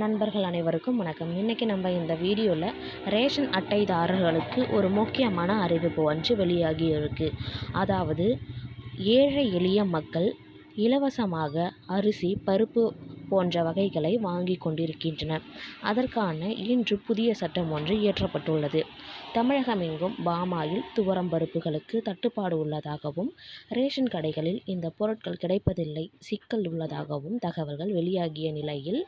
நண்பர்கள் அனைவருக்கும் வணக்கம். இன்றைக்கி நம்ம இந்த வீடியோவில் ரேஷன் அட்டைதாரர்களுக்கு ஒரு முக்கியமான அறிவிப்பு ஒன்று வெளியாகி இருக்குது அதாவது ஏழை எளிய மக்கள் இலவசமாக அரிசி பருப்பு போன்ற வகைகளை வாங்கி கொண்டிருக்கின்றனர். அதற்கான இன்று புதிய சட்டம் ஒன்று இயற்றப்பட்டுள்ளது. தமிழகமெங்கும் பாமாயில் துவரம் பருப்புகளுக்கு தட்டுப்பாடு உள்ளதாகவும் ரேஷன் கடைகளில் இந்த பொருட்கள் கிடைப்பதில்லை சிக்கல் உள்ளதாகவும் தகவல்கள் வெளியாகிய நிலையில்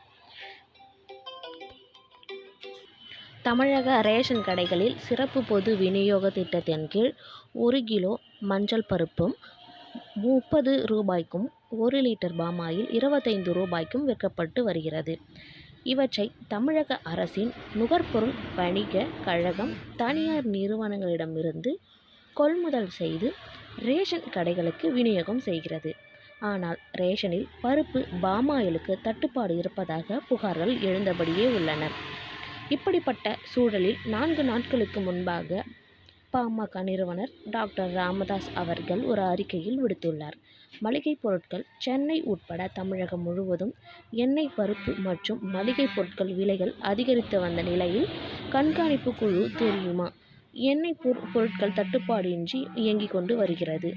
தமிழக ரேஷன் கடைகளில் சிறப்பு பொது விநியோக திட்டத்தின் கீழ் ஒரு கிலோ மஞ்சள் பருப்பும் முப்பது ரூபாய்க்கும் ஒரு லிட்டர் பாமாயில் இருபத்தைந்து ரூபாய்க்கும் விற்கப்பட்டு வருகிறது. இவற்றை தமிழக அரசின் நுகர்பொருள் வணிக கழகம் தனியார் நிறுவனங்களிடமிருந்து கொள்முதல் செய்து ரேஷன் கடைகளுக்கு விநியோகம் செய்கிறது. ஆனால் ரேஷனில் பருப்பு பாமாயிலுக்கு தட்டுப்பாடு இருப்பதாக புகார்கள் எழுந்தபடியே உள்ளன இப்படிப்பட்ட சூழலில் நான்கு நாட்களுக்கு முன்பாக பாமக நிறுவனர் டாக்டர் ராமதாஸ் அவர்கள் ஒரு அறிக்கையில் விடுத்துள்ளார். மளிகை பொருட்கள் சென்னை உட்பட தமிழகம் முழுவதும் எண்ணெய் பருப்பு மற்றும் மளிகை பொருட்கள் விலைகள் அதிகரித்து வந்த நிலையில் கண்காணிப்பு குழு தெரியுமா? எண்ணெய் பொருட்கள் தட்டுப்பாடின்றி இயங்கிக் கொண்டு வருகிறது.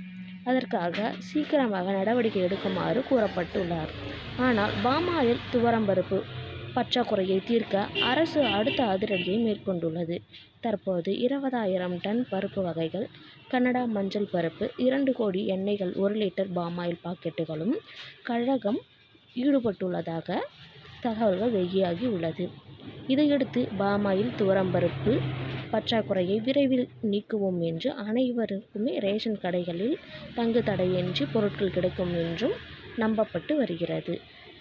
அதற்காக சீக்கிரமாக நடவடிக்கை எடுக்குமாறு கூறப்பட்டுள்ளார். ஆனால் பாமாயில் துவரம்பருப்பு பற்றாக்குறையை தீர்க்க அரசு அடுத்த அதிரடியை மேற்கொண்டுள்ளது. தற்போது இருபதாயிரம் டன் பருப்பு வகைகள் கனடா மஞ்சள் பருப்பு இரண்டு கோடி எண்ணெய்கள் ஒரு லிட்டர் பாமாயில் பாக்கெட்டுகளும் கழகம் ஈடுபட்டுள்ளதாக தகவல்கள் வெளியாகி உள்ளது. இதையடுத்து பாமாயில் துவரம்பருப்பு பற்றாக்குறையை விரைவில் நீக்குவோம் என்று அனைவருக்குமே ரேஷன் கடைகளில் தங்கு தடையின்றி பொருட்கள் கிடைக்கும் என்றும் நம்பப்பட்டு வருகிறது.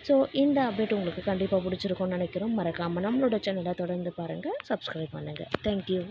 ஸோ இந்த அப்டேட் உங்களுக்கு கண்டிப்பாக பிடிச்சிருக்கும்னு நினைக்கிறோம். மறக்காமல் நம்மளோட சேனலை தொடர்ந்து பாருங்கள் சப்ஸ்கிரைப் பண்ணுங்கள் தேங்க்யூ